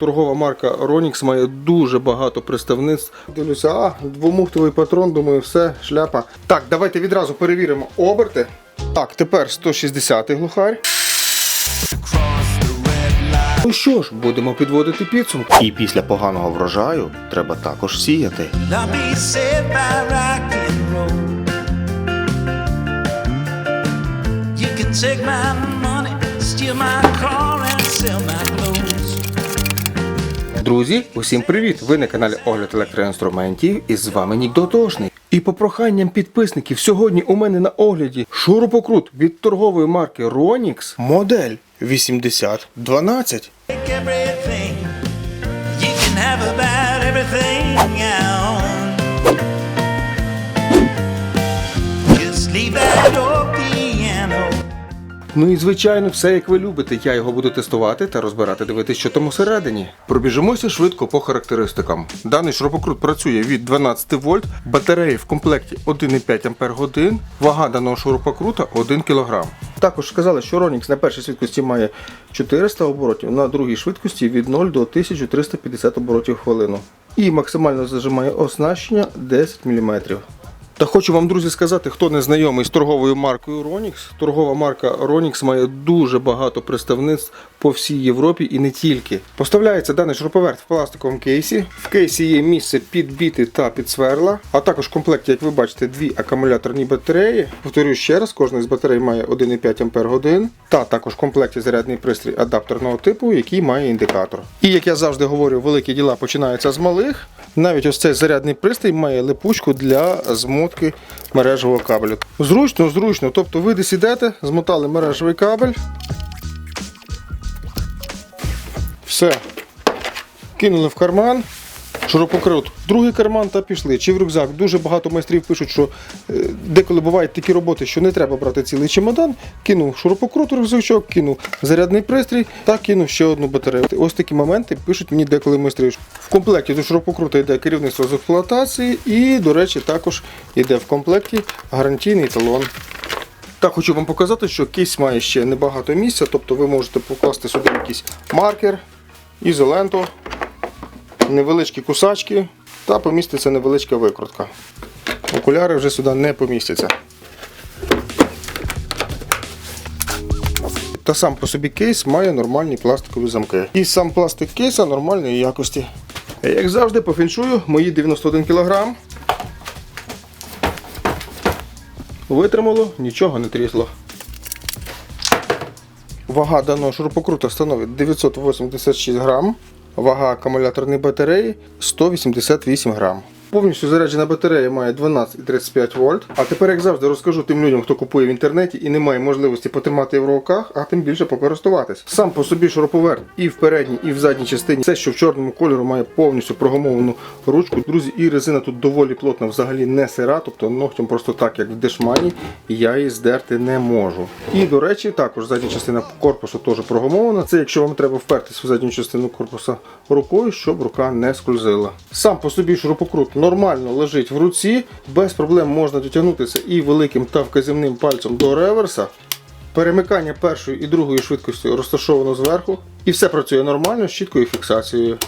Торгова марка Ronix має дуже багато представництв. Дивлюся, а, двомухтовий патрон, думаю, все, шляпа. Так, давайте відразу перевіримо оберти. Так, тепер 160 глухарь. Ну що ж, будемо підводити підсумки. І після поганого врожаю треба також сіяти. Take my money, steal my car and sell my clothes. Друзі, усім привіт! Ви на каналі Огляд електроінструментів і з вами Нік Дотошний. І по проханням підписників сьогодні у мене на огляді шурупокрут від торгової марки Ronix модель 8012. Ну і звичайно, все як ви любите. Я його буду тестувати та розбирати, дивитися, що там усередині. Пробіжимося швидко по характеристикам. Даний шурупокрут працює від 12 вольт, батареї в комплекті 1,5 Ах, вага даного шурупокрута 1 кг. Також сказали, що Ronix на першій швидкості має 400 оборотів, на другій швидкості від 0 до 1350 оборотів в хвилину. І максимально зажимає оснащення 10 мм. Та хочу вам, друзі, сказати, хто не знайомий з торговою маркою Ronix. Торгова марка Ronix має дуже багато представництв по всій Європі і не тільки. Поставляється даний шуруповерт в пластиковому кейсі. В кейсі є місце під біти та під сверла, а також в комплекті, як ви бачите, дві акумуляторні батареї. Повторюю ще раз, кожна з батарей має 1,5 Ах, та також в комплекті зарядний пристрій адаптерного типу, який має індикатор. І як я завжди говорю, великі діла починаються з малих. Навіть ось цей зарядний пристрій має липучку для змотки мережевого кабелю. Зручно, зручно. Тобто ви десь ідете, змотали мережевий кабель. Все. Кинули в карман. Шурупокрут, другий карман та пішли. Чи в рюкзак. Дуже багато майстрів пишуть, що е, деколи бувають такі роботи, що не треба брати цілий чемодан. Кинув шурупокрут рюкзачок, кинув зарядний пристрій та кинув ще одну батарею. Ось такі моменти пишуть мені деколи майстри. В комплекті до шурупокрута йде керівництво з експлуатації і, до речі, також йде в комплекті гарантійний талон. Так, хочу вам показати, що кейс має ще небагато місця, тобто ви можете покласти сюди якийсь маркер, ізоленту, невеличкі кусачки та поміститься невеличка викрутка. Окуляри вже сюди не помістяться. Та сам по собі кейс має нормальні пластикові замки. І сам пластик кейса нормальної якості. Як завжди, по фіншую мої 91 кг. Витримало, нічого не трісло. Вага даного шурупокрута становить 986 грам. Вага акумуляторної батареї 188 грам. Повністю заряджена батарея має 12,35 вольт. А тепер, як завжди, розкажу тим людям, хто купує в інтернеті і не має можливості потримати його в руках, а тим більше покористуватись. Сам по собі шуруповерт і в передній, і в задній частині. Все, що в чорному кольору має повністю прогумовану ручку. Друзі, і резина тут доволі плотна, взагалі не сира, тобто ногтем просто так, як в дешмані, я її здерти не можу. І, до речі, також задня частина корпусу теж прогумована. Це якщо вам треба впертись в задню частину корпуса рукою, щоб рука не скользила. Сам по собі шурупокрут нормально лежить в руці, без проблем можна дотягнутися і великим та вказівним пальцем до реверса. Перемикання першої і другої швидкості розташовано зверху. І все працює нормально з чіткою фіксацією.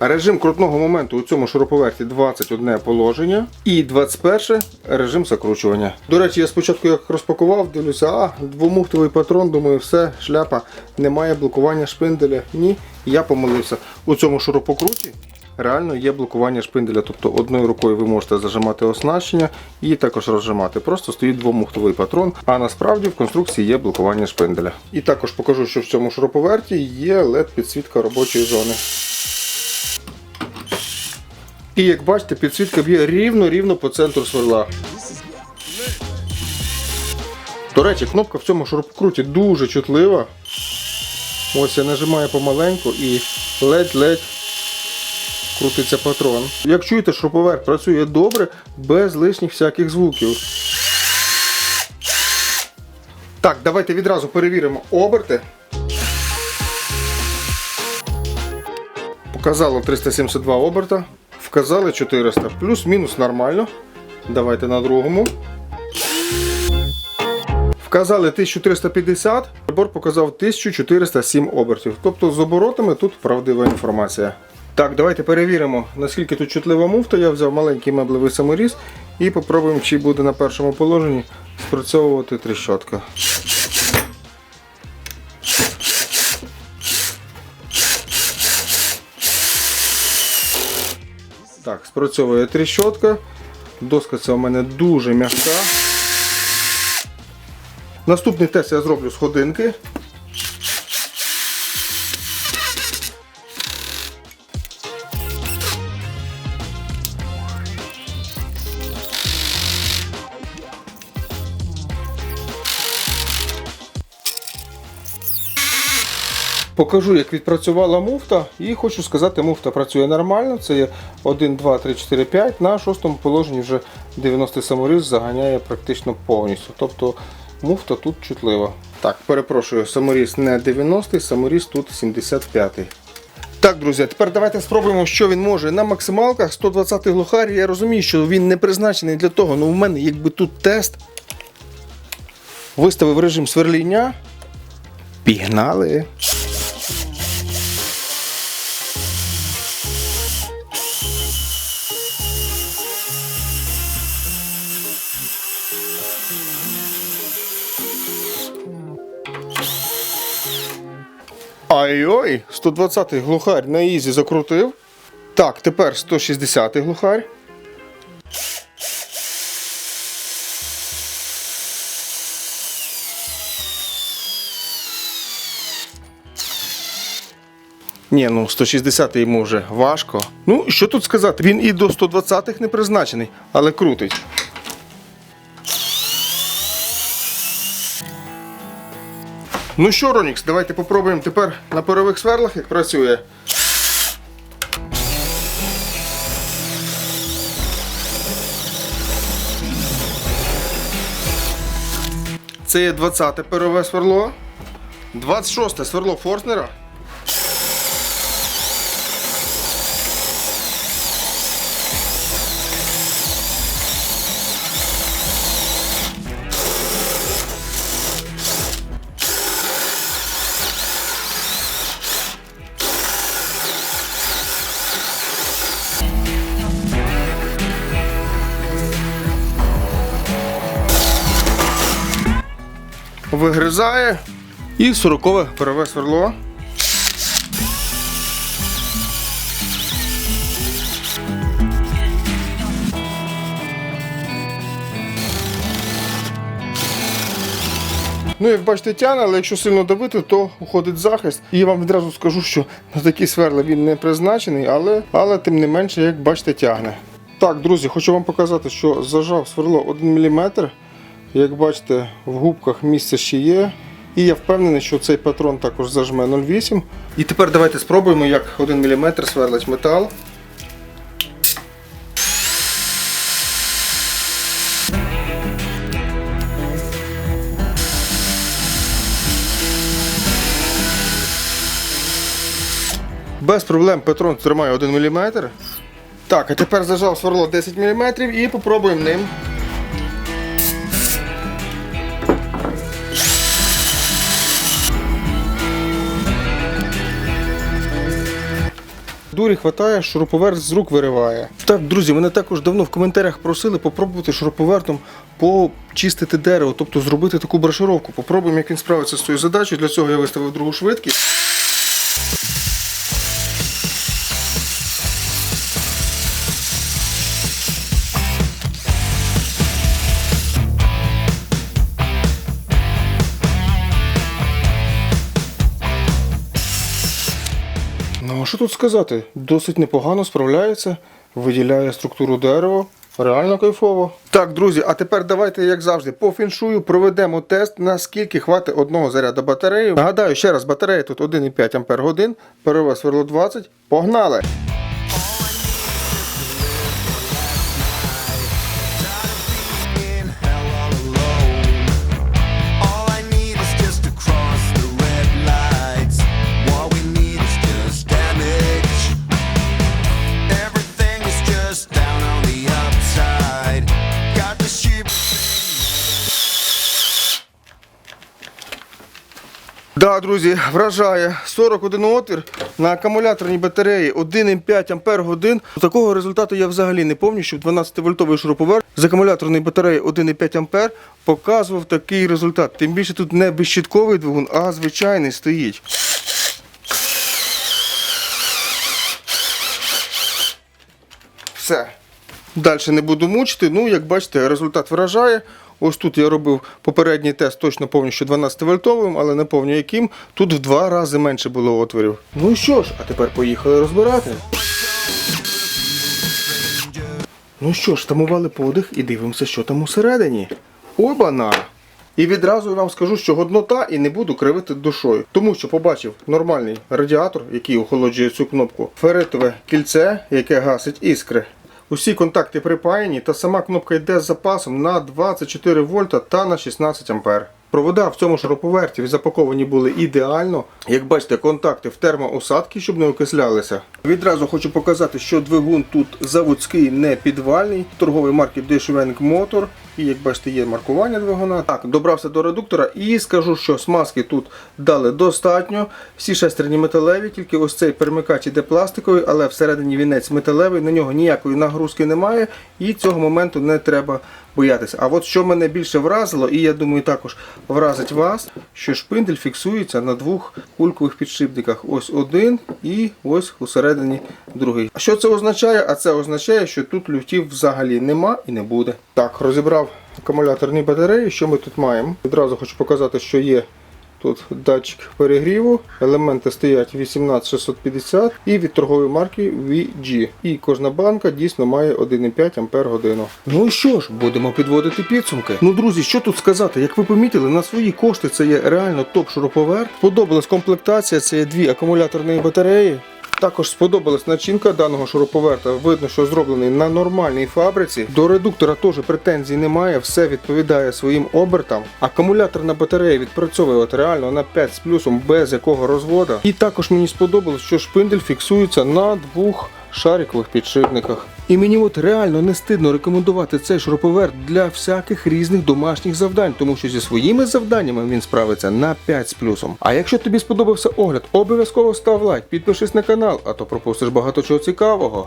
Режим крутного моменту у цьому шуруповерті 21 положення і 21 режим закручування. До речі, я спочатку як розпакував, дивлюся, а двомухтовий патрон, думаю, все, шляпа, немає блокування шпинделя. Ні, я помилився. У цьому шурупокруті реально є блокування шпинделя. Тобто одною рукою ви можете зажимати оснащення і також розжимати. Просто стоїть двомухтовий патрон, а насправді в конструкції є блокування шпинделя. І також покажу, що в цьому шуруповерті є LED підсвітка робочої зони. І як бачите, підсвітка б'є рівно-рівно по центру сверла. До речі, кнопка в цьому шурупокруті дуже чутлива. Ось я нажимаю помаленьку і ледь-ледь крутиться патрон. Як чуєте, шуруповерт працює добре, без лишніх всяких звуків. Так, давайте відразу перевіримо оберти. Показало 372 оберта, вказали 400, плюс-мінус нормально. Давайте на другому. Вказали 1350, прибор показав 1407 обертів. Тобто з оборотами тут правдива інформація. Так, давайте перевіримо, наскільки тут чутлива муфта. Я взяв маленький меблевий саморіз і попробуємо, чи буде на першому положенні спрацьовувати тріщотка. Так, спрацьовує тріщотка. Доска ця у мене дуже м'яка. Наступний тест я зроблю з ходинки. Покажу, як відпрацювала муфта, і хочу сказати, муфта працює нормально. Це є 1, 2, 3, 4, 5. На шостому положенні вже 90 саморіз заганяє практично повністю. Тобто муфта тут чутлива. Так, перепрошую, саморіз не 90, саморіз тут 75. Так, друзі, тепер давайте спробуємо, що він може на максималках. 120 глухарі. Я розумію, що він не призначений для того, але у мене якби тут тест. Виставив режим сверління. Пігнали. Ай-ой, 120-й глухарь на ізі закрутив. Так, тепер 160-й глухарь. Ні, ну 160 йому вже важко. Ну, що тут сказати? Він і до 120-х не призначений, але крутить. Ну що, Ронікс, давайте попробуємо тепер на парових сверлах, як працює. Це є 20-те перове сверло, 26-те сверло Форснера. Вигризає. І 40-ве парове сверло. Ну, як бачите, тяне, але якщо сильно давити, то уходить захист. І я вам відразу скажу, що на такі сверла він не призначений, але, але тим не менше, як бачите, тягне. Так, друзі, хочу вам показати, що зажав сверло 1 мм. Як бачите, в губках місце ще є. І я впевнений, що цей патрон також зажме 0,8. І тепер давайте спробуємо, як 1 мм сверлить метал. Без проблем патрон тримає 1 мм. Так, а тепер зажав сверло 10 мм і попробуємо ним. Дурі хватає, шуруповерт з рук вириває. Так, друзі, мене також давно в коментарях просили попробувати шуруповертом почистити дерево, тобто зробити таку брошировку. Попробуємо, як він справиться з цією задачею. Для цього я виставив другу швидкість. Що тут сказати? Досить непогано справляється, виділяє структуру дерева. Реально кайфово. Так, друзі, а тепер давайте, як завжди, по фіншую проведемо тест, наскільки хватить одного заряду батареї. Нагадаю, ще раз, батарея тут 1,5 Ампер годин, перевес сверло 20. Погнали! Да, друзі, вражає 41 отвір на акумуляторній батареї 1,5 Ампер годин. Такого результату я взагалі не пам'ятаю, що 12-вольтовий шуруповерт з акумуляторної батареї 1,5 Ампер показував такий результат. Тим більше тут не безщітковий двигун, а звичайний стоїть. Все. Далі не буду мучити. Ну, як бачите, результат вражає. Ось тут я робив попередній тест, точно пам'ятаю, що 12 вольтовим, але не пам'ятаю яким. Тут в два рази менше було отворів. Ну що ж, а тепер поїхали розбирати. Ну що ж, тамували подих і дивимося, що там усередині. Обана! І відразу вам скажу, що годнота і не буду кривити душою. Тому що побачив нормальний радіатор, який охолоджує цю кнопку, феритове кільце, яке гасить іскри. Усі контакти припаяні, та сама кнопка йде з запасом на 24 вольта та на 16 ампер. Провода в цьому шуруповерті запаковані були ідеально. Як бачите, контакти в термоусадки, щоб не окислялися. Відразу хочу показати, що двигун тут заводський, не підвальний, торгової марки Dishwang Motor. І як бачите, є маркування двигуна. Так, добрався до редуктора і скажу, що смазки тут дали достатньо. Всі шестерні металеві, тільки ось цей перемикач іде пластиковий, але всередині вінець металевий, на нього ніякої нагрузки немає, і цього моменту не треба боятися. А от що мене більше вразило, і я думаю, також вразить вас, що шпиндель фіксується на двох кулькових підшипниках. Ось один і ось усередині другий. А що це означає? А це означає, що тут люфтів взагалі нема і не буде. Так, розібрав акумуляторні батареї. Що ми тут маємо? Відразу хочу показати, що є Тут датчик перегріву, елементи стоять 18650 і від торгової марки VG. І кожна банка дійсно має 1,5 Ампер годину. Ну і що ж, будемо підводити підсумки. Ну, друзі, що тут сказати? Як ви помітили, на свої кошти це є реально топ шуруповерт. Подобалась комплектація, це є дві акумуляторні батареї. Також сподобалась начинка даного шуруповерта. Видно, що зроблений на нормальній фабриці. До редуктора теж претензій немає, все відповідає своїм обертам. Акумуляторна батарея відпрацьовує от реально на 5 з плюсом без якого розвода. І також мені сподобалось, що шпиндель фіксується на двох шарикових підшипниках. І мені от реально не стидно рекомендувати цей шуруповерт для всяких різних домашніх завдань, тому що зі своїми завданнями він справиться на 5 з плюсом. А якщо тобі сподобався огляд, обов'язково став лайк, підпишись на канал, а то пропустиш багато чого цікавого.